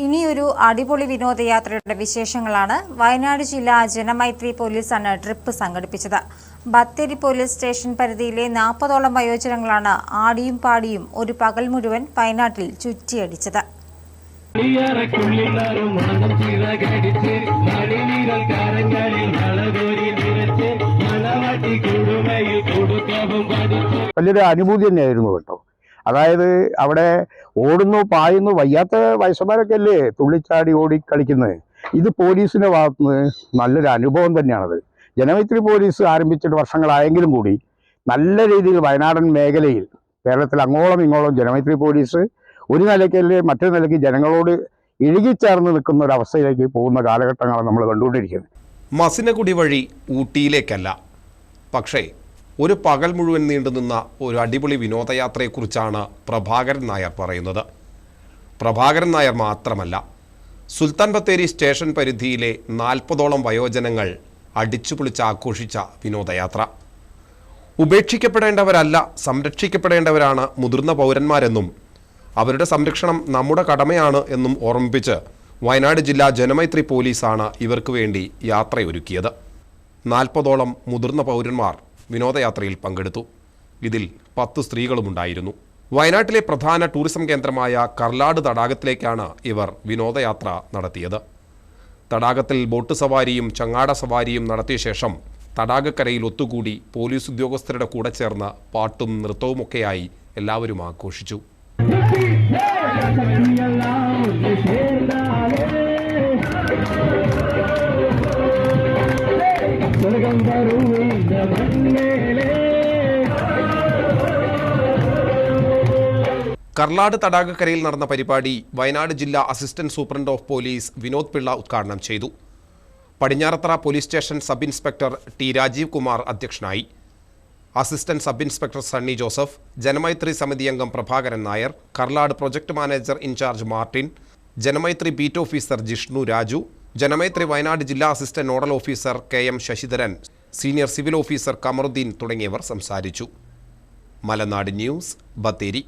ഇനിയൊരു അടിപൊളി വിനോദയാത്രയുടെ വിശേഷങ്ങളാണ്. വയനാട് ജില്ലാ ജനമൈത്രി പോലീസാണ് ട്രിപ്പ് സംഘടിപ്പിച്ചത്. ബത്തേരി പോലീസ് സ്റ്റേഷൻ പരിധിയിലെ നാൽപ്പതോളം വയോജനങ്ങളാണ് ആടിയും പാടിയും ഒരു പകൽ മുഴുവൻ വയനാട്ടിൽ ചുറ്റിയടിച്ചത്. വലിയൊരു അനുഭൂതി തന്നെയായിരുന്നു കേട്ടോ. അതായത് അവിടെ ഓടുന്നു പായുന്നു വയ്യാത്ത വയസ്സന്മാരൊക്കെ അല്ലേ തുള്ളിച്ചാടി ഓടി കളിക്കുന്നത് ഇത് പോലീസിന്റെ ഭാഗത്തുനിന്ന് നല്ലൊരു അനുഭവം തന്നെയാണത്. ജനമൈത്രി പോലീസ് ആരംഭിച്ചിട്ട് വർഷങ്ങളായെങ്കിലും കൂടി നല്ല രീതിയിൽ വയനാടൻ മേഖലയിൽ കേരളത്തിൽ അങ്ങോളം ഇങ്ങോളം ജനമൈത്രി പോലീസ് ഒരു നിലയ്ക്കല്ലേ മറ്റൊരു നിലയ്ക്ക് ജനങ്ങളോട് ഇഴുകിച്ചേർന്ന് നിൽക്കുന്ന ഒരു അവസ്ഥയിലേക്ക് പോകുന്ന കാലഘട്ടങ്ങളാണ് നമ്മൾ കണ്ടുകൊണ്ടിരിക്കുന്നത്. മസിനകുടി വഴി ഊട്ടിയിലേക്കല്ല. പക്ഷേ ഒരു പകൽ മുഴുവൻ നീണ്ടുനിന്ന ഒരു അടിപൊളി വിനോദയാത്രയെക്കുറിച്ചാണ് പ്രഭാകരൻ നായർ പറയുന്നത്. പ്രഭാകരൻ നായർ മാത്രമല്ല സുൽത്താൻ ബത്തേരി സ്റ്റേഷൻ പരിധിയിലെ നാൽപ്പതോളം വയോജനങ്ങൾ അടിച്ചുപൊളിച്ച് ആഘോഷിച്ച വിനോദയാത്ര. ഉപേക്ഷിക്കപ്പെടേണ്ടവരല്ല സംരക്ഷിക്കപ്പെടേണ്ടവരാണ് മുതിർന്ന പൗരന്മാരെന്നും അവരുടെ സംരക്ഷണം നമ്മുടെ കടമയാണ് എന്നും ഓർമ്മിപ്പിച്ച് വയനാട് ജില്ലാ ജനമൈത്രി പോലീസാണ് ഇവർക്ക് വേണ്ടി യാത്രയൊരുക്കിയത്. നാൽപ്പതോളം മുതിർന്ന പൗരന്മാർ വിനോദയാത്രയിൽ പങ്കെടുത്തു. ഇതിൽ പത്ത് സ്ത്രീകളുമുണ്ടായിരുന്നു. വയനാട്ടിലെ പ്രധാന ടൂറിസം കേന്ദ്രമായ കർലാട് തടാകത്തിലേക്കാണ് ഇവർ വിനോദയാത്ര നടത്തിയത്. തടാകത്തിൽ ബോട്ട് സവാരിയും ചങ്ങാട സവാരിയും നടത്തിയ ശേഷം തടാകക്കരയിൽ ഒത്തുകൂടി പോലീസ് ഉദ്യോഗസ്ഥരുടെ കൂടെ ചേർന്ന് പാട്ടും നൃത്തവുമൊക്കെയായി എല്ലാവരും ആഘോഷിച്ചു. സ്വർഗം കർലാട് തടാകക്കരയിൽ നടന്ന പരിപാടി വയനാട് ജില്ലാ assistant superintendent of police Vinod Pillai ഉദ്ഘാടനം ചെയ്തു. Padinjarathara police station sub inspector T Rajeev Kumar അധ്യക്ഷനായി. Assistant sub inspector Sunny Joseph Janamaithri സമിതി അംഗം Prabhakaran Nair Karlad project manager in-charge Martin Janamaithri beat officer Jishnu Raju Janamaithri Wayanad ജില്ലാ assistant nodal officer K M Sasidharan senior civil officer Kamaruddin തുടങ്ങിയവർ സംസാരിച്ചു. Malanad news Bathery.